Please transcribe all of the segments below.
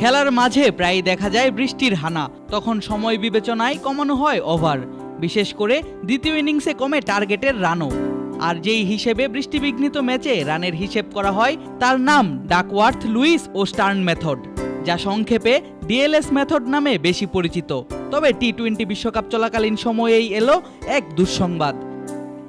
খেলার মাঝে প্রায় দেখা যায় বৃষ্টির হানা। তখন সময় বিবেচনায় কমানো হয় ওভার। বিশেষ করে দ্বিতীয় ইনিংসে কমে টার্গেটের রানও। আর যেই হিসেবে বৃষ্টিবিঘ্নিত ম্যাচে রানের হিসেব করা হয়, তার নাম ডাকওয়ার্থ লুইস ও স্টার্ন মেথড, যা সংক্ষেপে ডিএলএস মেথড নামে বেশি পরিচিত। তবে টি টোয়েন্টি বিশ্বকাপ চলাকালীন সময়েই এলো এক দুঃসংবাদ।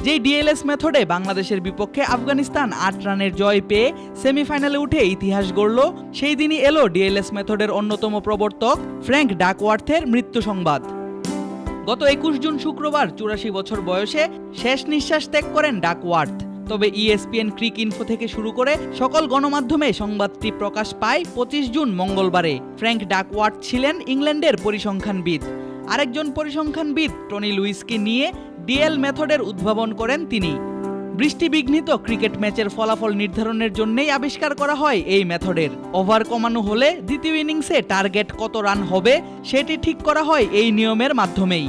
যেই ডিএলএস মেথডে বাংলাদেশের বিপক্ষে আফগানিস্তান আট রানের জয় পেয়ে সেমিফাইনালে উঠে ইতিহাস গড়ল, সেই দিনই এলো ডিএলএস মেথডের অন্যতম প্রবর্তক ফ্র্যাঙ্ক ডাকওয়ার্থের মৃত্যু সংবাদ। গত একুশ জুন শুক্রবার চুরাশি বছর বয়সে শেষ নিঃশ্বাস ত্যাগ করেন ডাকওয়ার্থ। তবে E ইএসপিএন ক্রিক ইনফো থেকে শুরু করে সকল গণমাধ্যমে সংবাদটি প্রকাশ পায় পঁচিশ জুন মঙ্গলবারে। ফ্র্যাঙ্ক ডাকওয়ার্থ ছিলেন ইংল্যান্ডের পরিসংখ্যানবিদ। আরেকজন পরিসংখ্যানবিদ টনি লুইসকে নিয়ে ডিএল মেথডের উদ্ভাবন করেন তিনি। বৃষ্টিবিঘ্নিত ক্রিকেট ম্যাচের ফলাফল নির্ধারণের জন্যই আবিষ্কার করা হয় এই মেথডের। ওভার কমানো হলে দ্বিতীয় ইনিংসে টার্গেট কত রান হবে সেটি ঠিক করা হয় এই নিয়মের মাধ্যমেই।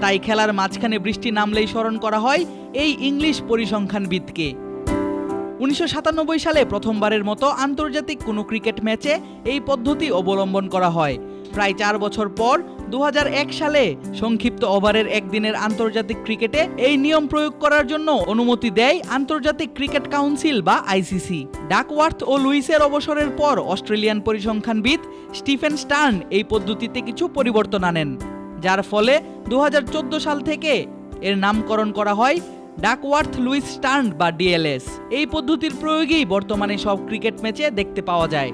তাই খেলার মাঝখানে বৃষ্টি নামলেই স্মরণ করা হয় এই ইংলিশ পরিসংখ্যানবিদকে। উনিশশো সাতানব্বই সালে প্রথমবারের মতো আন্তর্জাতিক কোনো ক্রিকেট ম্যাচে এই পদ্ধতি অবলম্বন করা হয়। প্রায় চার বছর পর দু হাজার এক সালে সংক্ষিপ্ত ওভারের একদিনের আন্তর্জাতিক ক্রিকেটে এই নিয়ম প্রয়োগ করার জন্য অনুমতি দেয় আন্তর্জাতিক ক্রিকেট কাউন্সিল বা আইসিসি ডাকওয়ার্থ ও লুইসের অবসরের পর অস্ট্রেলিয়ান পরিসংখ্যানবিদ স্টিফেন স্টার্ন এই পদ্ধতিতে কিছু পরিবর্তন আনেন, যার ফলে দু হাজার চোদ্দ সাল থেকে এর নামকরণ করা হয় ডাকওয়ার্থ লুইস স্টার্ন বা ডিএলএস এই পদ্ধতির প্রয়োগেই বর্তমানে সব ক্রিকেট ম্যাচে দেখতে পাওয়া যায়।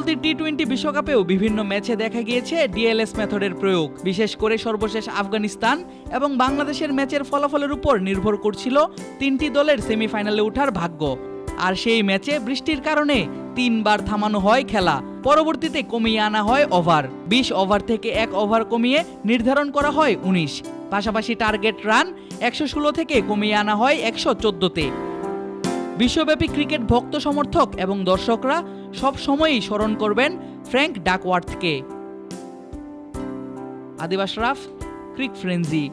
চলতি টি টোয়েন্টি বিশ্বকাপেও বিভিন্ন ম্যাচে দেখা গিয়েছে ডিএলএস মেথডের প্রয়োগ। বিশেষ করে সর্বশেষ আফগানিস্তান এবং বাংলাদেশের ম্যাচের ফলাফলের উপর নির্ভর করছিল তিনটি দলের সেমিফাইনালে ওঠার ভাগ্য। আর সেই ম্যাচে বৃষ্টির কারণে তিনবার থামানো হয় খেলা। পরবর্তীতে কমিয়ে আনা হয় ওভার। বিশ ওভার থেকে এক ওভার কমিয়ে নির্ধারণ করা হয় উনিশ। পাশাপাশি টার্গেট রান একশো ষোলো থেকে কমিয়ে আনা হয় একশো চোদ্দোতে। বিশ্বব্যাপী ক্রিকেট ভক্ত সমর্থক এবং দর্শকরা সব সময়ই স্মরণ করবেন ফ্র্যাঙ্ক ডাকওয়ার্থকে। আদিবাস রাফ ক্রিক ফ্রেন্জি।